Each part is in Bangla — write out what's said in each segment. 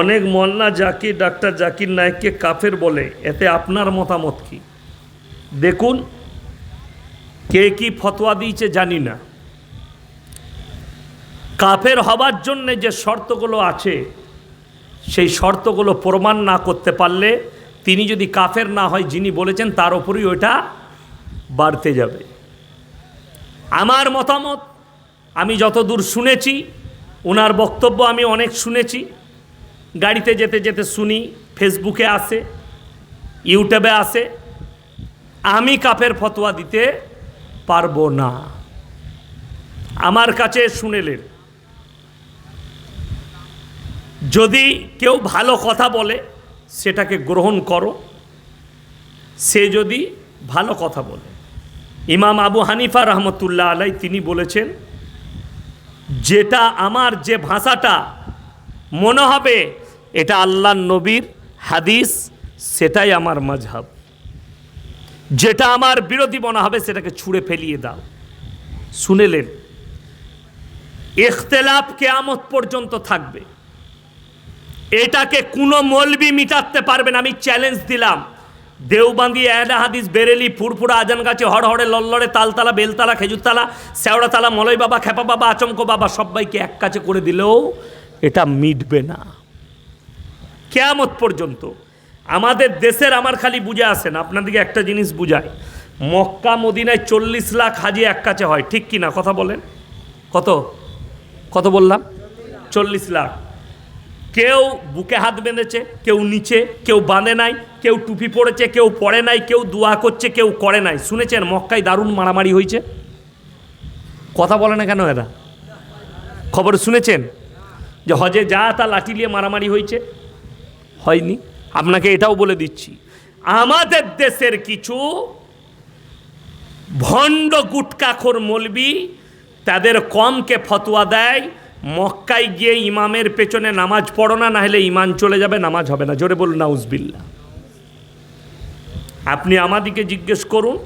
অনেক মল্লা জাকির ডাক্তার জাকির নায়েককে কাফের বলে, এতে আপনার মতামত কি? দেখুন, কে কি ফতোয়া দিয়েছে জানি না। কাফের হবার জন্যে যে শর্তগুলো আছে, সেই শর্তগুলো প্রমাণ না করতে পারলে, তিনি যদি কাফের না হয় যিনি বলেছেন, তার ওপরই ওইটা বাড়তে যাবে। আমার মতামত, আমি যতদূর শুনেছি, ওনার বক্তব্য আমি অনেক শুনেছি গাড়িতে যেতে যেতে শুনি, ফেসবুকে আসে, ইউটিউবে আসে, আমি কাপের ফতোয়া দিতে পারব না। আমার কাছে শুনেলেন। যদি কেউ ভালো কথা বলে, সেটাকে গ্রহণ করো। সে যদি ভালো কথা বলে। ইমাম আবু হানিফা রহমতুল্লাহ আলাই তিনি বলেছেন, যেটা আমার যে ভাষাটা মনে হবে এটা আল্লাহ নবীর হাদিস, সেটাই আমার মাঝহাব। যেটা আমার বিরোধী মনে হবে, সেটাকে ছুঁড়ে ফেলিয়ে দাও। শুনেলেন ইখতলাফ কেয়ামত পর্যন্ত থাকবে। এটাকে কোনো মলবি মিটাতে পারবেন আমি চ্যালেঞ্জ দিলাম। দেওবান্দি এডা হাদিস, বেরেলি, ফুরফুরা আজান গাছে হড়হড়ে, লল্লড়ে, তালতালা, বেলতালা, খেজুরতালা শ্যাওড়াতালা মলয় বাবা খেপা বাবা আচমক বাবা, সবাইকে এক কাছে করে দিলেও এটা মিটবে না। কেয়ামত পর্যন্ত। আমাদের দেশের আমার খালি বুঝে আসে না আপনাদেরকে একটা জিনিস বুঝায় মক্কা, মদিনায় চল্লিশ লাখ হাজি এক কাছে হয়, ঠিক কি না কথা বলেন? কত? কত বললাম? চল্লিশ লাখ। কেউ বুকে হাত বেঁধেছে, কেউ নিচে, কেউ বাঁধে নাই, কেউ টুপি পড়েছে, কেউ পড়ে নাই, কেউ দোয়া করছে, কেউ করে নাই। শুনেছেন মক্কায় দারুণ মারামারি হয়েছে? কথা বলে না কেন এরা? খবর শুনেছেন? যে হজে যা তা লাঠি নিয়ে মারামারি হয়েছে। হয়নি। আপনাকে এটাও বলে দিচ্ছি। আমাদের দেশের কিছু ভণ্ড গুটকাখোর মলবি, তাদের কমকে ফতোয়া দেয়, মক্কায় গিয়ে ইমামের পেছনে নামাজ পড়ো না হলে ইমান চলে যাবে, নামাজ হবে না। জোরে বলুন নাউজবিল্লা আপনি আমাদিকে জিজ্ঞেস করুন,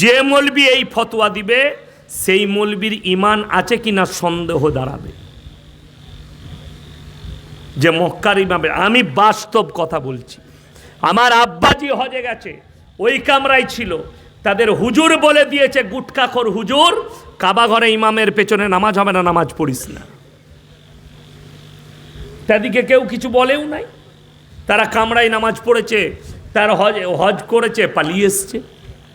যে মলবি এই ফতোয়া দিবে, সেই মলবির ইমান আছে কি না সন্দেহ দাঁড়াবে। যে মক্কার ইমামে। আমি বাস্তব কথা বলছি। আমার আব্বাজি হজে গেছে, ওই কামরাই ছিল। তাদের হুজুর বলে দিয়েছে গুটকাখর হুজুর, কাবা ঘরে ইমামের পেছনে নামাজ হবে না, নামাজ পড়িস না। তাদিকে কেউ কিছু বলেও নাই। তারা কামরায় নামাজ পড়েছে, তার হজ হজ করেছে, পালিয়ে এসছে।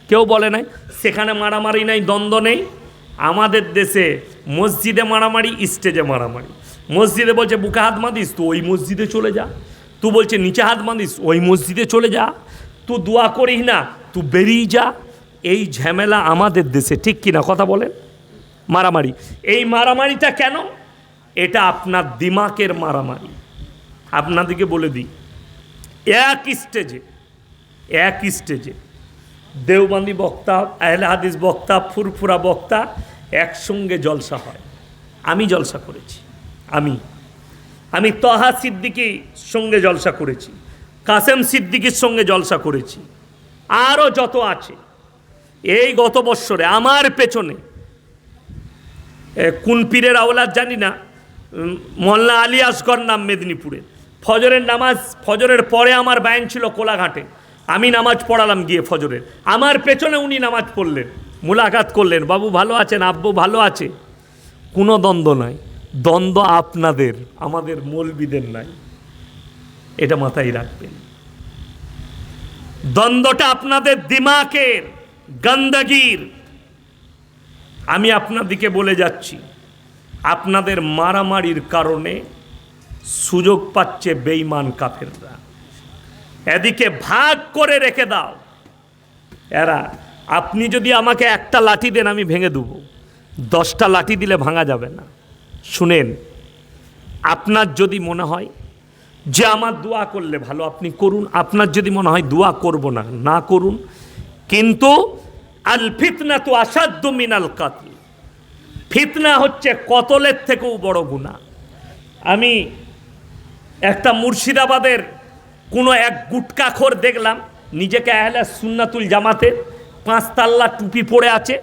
কেউ বলে নাই, সেখানে মারামারি নাই, দ্বন্দ্ব নেই। আমাদের দেশে মসজিদে মারামারি, স্টেজে মারামারি। মসজিদে বলছে, বুকে হাত বাঁধিস তো ওই মসজিদে চলে যা। তু বলছে, নিচে হাত বাঁধিস, ওই মসজিদে চলে যা। তু দোয়া করিস না, তু বেরিয়ে যা। এই ঝামেলা আমাদের দেশে, ঠিক কিনা কথা বলেন? মারামারি। এই মারামারিটা কেন? এটা আপনার দিমাকের মারামারি। আপনাদেরকে বলে দিই, এক স্টেজে এক স্টেজে দেওবন্দি বক্তা, আহলে হাদিস বক্তা, ফুরফুরা বক্তা একসঙ্গে জলসা হয়। আমি জলসা করেছি। আমি। আমি তহা সিদ্দিকির সঙ্গে জলসা করেছি। কাসেম সিদ্দিকির সঙ্গে জলসা করেছি। আরও যত আছে। এই গত বৎসরে আমার পেছনে কোন পীরের আওলাদ জানি না মোল্লা আলী আসগর নাম মেদিনীপুরে। ফজরের নামাজ, ফজরের পরে আমার ব্যান ছিল কোলাঘাটে। আমি নামাজ পড়ালাম গিয়ে ফজরের। আমার পেছনে উনি নামাজ পড়লেন, মুলাকাত করলেন, বাবু ভালো আছেন, আব্বু ভালো আছে? কোনো দ্বন্দ্ব নাই। দ্বন্দ্ব আপনাদের, আমাদের মৌলবিদের নাই। এটা মাথায় রাখবেন। দ্বন্দ্বটা আপনাদের দিমাকের গন্দগির। আমি আপনাদিকে বলে যাচ্ছি, আপনাদের মারামারির কারণে সুযোগ পাচ্ছে বেইমান কাফেররা। এদিকে ভাগ করে রেখে দাও। এরা, আপনি যদি আমাকে একটা লাঠি দেন, আমি ভেঙে দেবো। দশটা লাঠি দিলে ভাঙা যাবে না। শুনেন, আপনার যদি মনে হয় যে আমার দোয়া করলে ভালো, আপনি করুন। আপনার যদি মনে হয় দোয়া করব না না করুন। কিন্তু আল ফিতনা তো আসাধ্য মিনাল কাতল। ফিতনা হচ্ছে কতলের থেকেও বড় গুণা আমি একটা মুর্শিদাবাদের কোনো এক গুটকাখোর দেখলাম, নিজেকে আহলে সুন্নাতুল জামাতে পাঁচতাল্লা টুপি পরে আছে,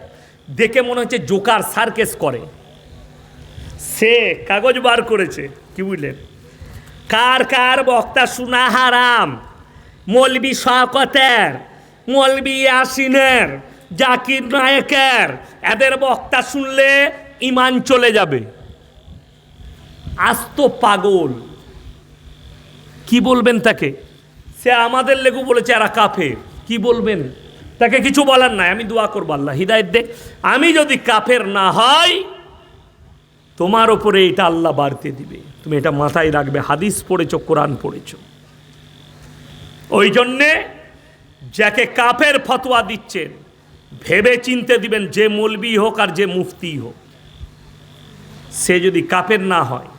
দেখে মনে হচ্ছে জোকার সার্কেস করে। সে কাগজ বার করেছে, কি বুঝলেন? কার কার বক্তা শোনা হারাম, মলবি শকতের, মলবি ইয়াসিনের, জাকির নায়কের, এদের বক্তা শুনলে ইমান চলে যাবে। আস্ত পাগল। কি বলবেন তাকে? সে আমাদের লেগু বলেছে, এরা কাফের। কি বলবেন? তাকে কিছু বলার নাই, আমি দোয়া করব আল্লাহ, হৃদায়ত দে। আমি যদি কাফের না হয় তোমার ওপরে এটা আল্লাহ বাড়তে দিবে। তুমি এটা মাথায় রাখবে, হাদিস পড়েছ, কোরআন পড়েছ। ওই জন্যে যাকে কাপের ফতোয়া দিচ্ছেন, ভেবে চিনতে দিবেন যে মলবি হোক আর যে মুফতি হোক। সে যদি কাপের না হয়